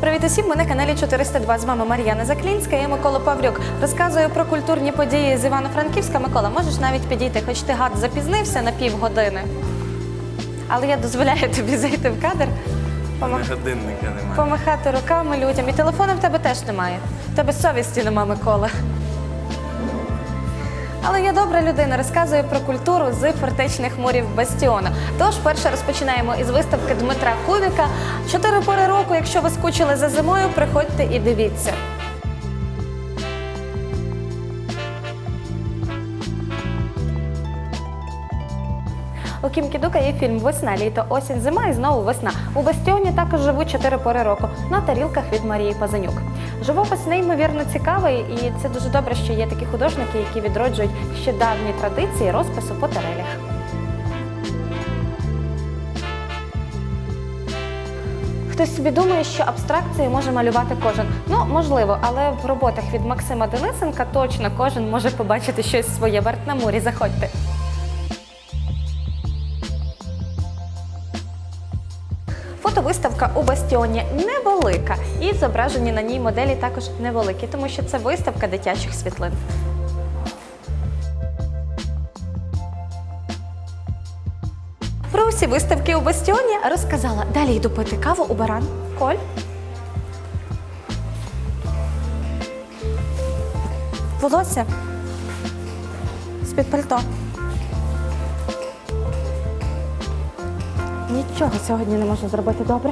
Привіт усім! Ми на каналі 402. З вами Мар'яна Заклінська і Микола Павлюк. Розказую про культурні події з Івано-Франківська. Микола, можеш навіть підійти, хоч ти гад запізнився на півгодини. Але я дозволяю тобі зайти в кадр, помах- Годинника немає. помахати руками людям. І телефону в тебе теж немає. В тебе совісті нема, Микола. Але я добра людина, розказує про культуру з фортечних мурів Бастіона. Тож перше розпочинаємо із виставки Дмитра Кубіка. Чотири пори року, якщо ви скучили за зимою, приходьте і дивіться. У Кім Кідука є фільм Весна, літо, осінь, зима і знову весна. У Бастіоні також живуть чотири пори року на тарілках від Марії Пазанюк. Живопис неймовірно цікавий, і це дуже добре, що є такі художники, які відроджують ще давні традиції розпису по тарелях. Хтось собі думає, що абстракції може малювати кожен. Ну, можливо, але в роботах від Максима Денисенка точно кожен може побачити щось своє. Барт на мурі, заходьте. Фотовиставка у Бастіоні невелика, і зображені на ній моделі також невеликі, тому що це виставка дитячих світлин. Про усі виставки у Бастіоні розказала. Далі йду пити каву у баран. Коль. Волосся. З-під пальто. Нічого сьогодні не можу зробити добре.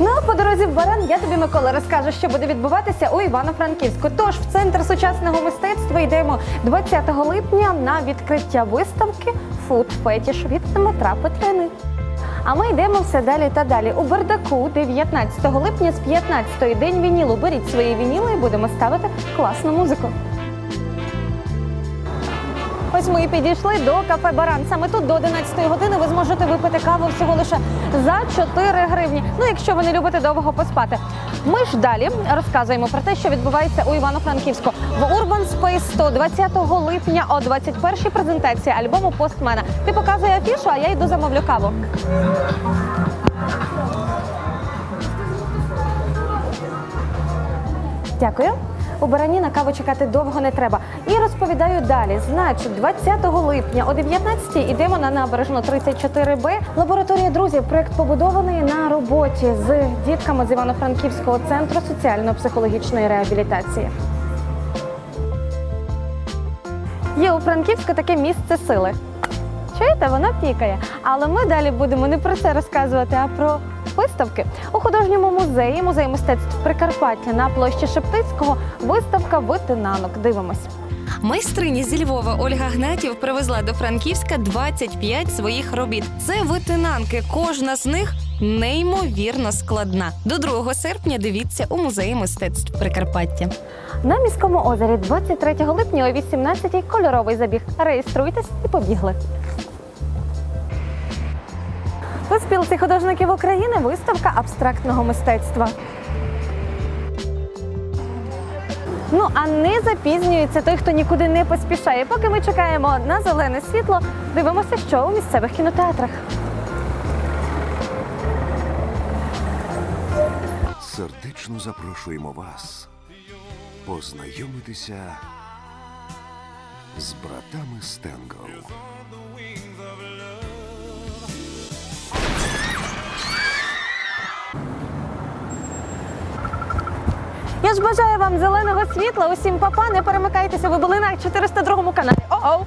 Ну, а по дорозі в Баран я тобі, Микола, розкажу, що буде відбуватися у Івано-Франківську. Тож в центр сучасного мистецтва йдемо 20 липня на відкриття виставки Food Fetish від Дмитра Петрини. А ми йдемо все далі та далі. У Бардаку 19 липня з 15 день вінілу. Беріть свої вініли і будемо ставити класну музику. Ось ми і підійшли до кафе Баран. Саме тут до 11 години ви зможете випити каву всього лише за 4 гривні. Ну, якщо ви не любите довго поспати. Ми ж далі розказуємо про те, що відбувається у Івано-Франківську в Urban Space 100 20 липня о 21-й презентації альбому Постмена. Ти показує афішу, а я йду замовлю каву. Дякую. У барані на каву чекати довго не треба. І розповідаю далі. Значить, 20 липня о 19-й йдемо на набережну 34Б. Лабораторія друзів. Проект побудований на роботі з дітками з Івано-Франківського центру соціально-психологічної реабілітації. Є у Франківську таке місце сили. Чуєте, воно пікає. Але ми далі будемо не про це розказувати, а про виставки. У художньому музеї, музей мистецтв Прикарпаття на площі Шептицького, виставка витинанок. Дивимось. Майстрині зі Львова Ольга Гнатів привезла до Франківська 25 своїх робіт. Це витинанки. Кожна з них неймовірно складна. До 2 серпня дивіться у музеї мистецтв Прикарпаття. На міському озері 23 липня о 18-й кольоровий забіг. Реєструйтесь і побігли. У спілці художників України виставка абстрактного мистецтва. Ну а не запізнюється той, хто нікуди не поспішає. Поки ми чекаємо на зелене світло, дивимося, що у місцевих кінотеатрах. Сердечно запрошуємо вас познайомитися з братами Стенгоу. Я ж бажаю вам зеленого світла. Усім папа, не перемикайтеся. Ви були на 402 каналі. О-оу!